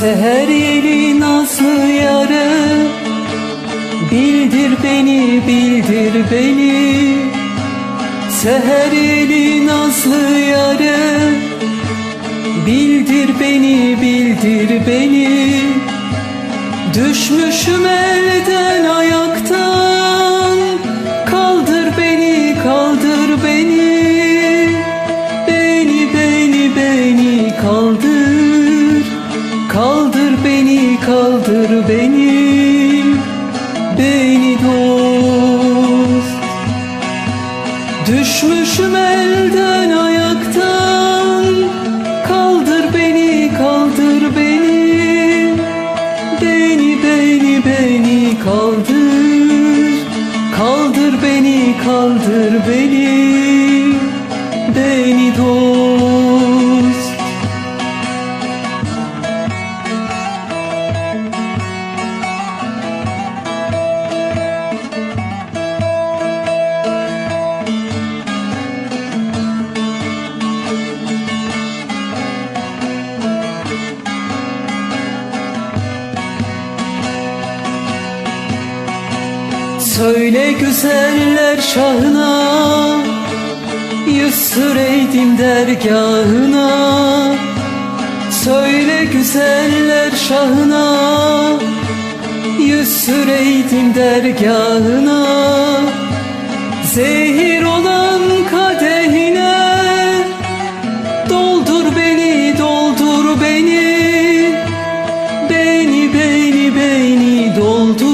Seher yeli nazlı yarı Bildir beni, bildir beni. Seher yeli nazlı yarı Bildir beni, bildir beni. Düşmüşüm elden beni, kaldır beni Beni dost. Düşmüşüm elden ayaktan Kaldır beni, kaldır beni. Beni, beni, beni kaldır Kaldır beni, kaldır beni. Beni dost Söyle güzeller şahına Yüz süreydim dergahına. Söyle güzeller şahına Yüz süreydim dergahına. Zehir olan kadehine Doldur beni, doldur beni. Beni, beni, beni doldur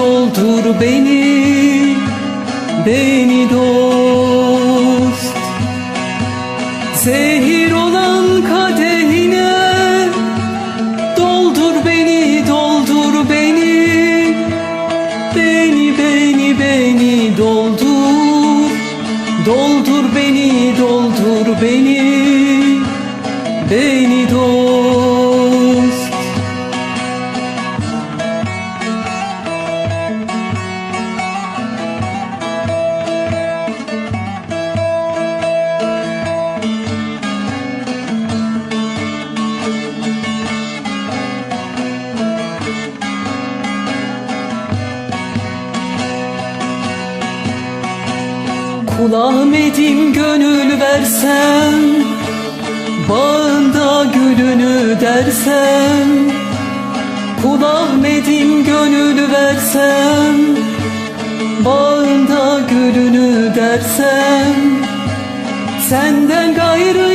doldur beni Beni dost. Zehir olan kadehine Doldur beni, doldur beni. Beni, beni, beni doldur. Doldur beni, doldur beni. Beni dost Kul Ahmet'im gönül versen Bağında gülünü dersen Kul Ahmet'im gönül versen Bağında gülünü dersen Senden gayrı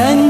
Senden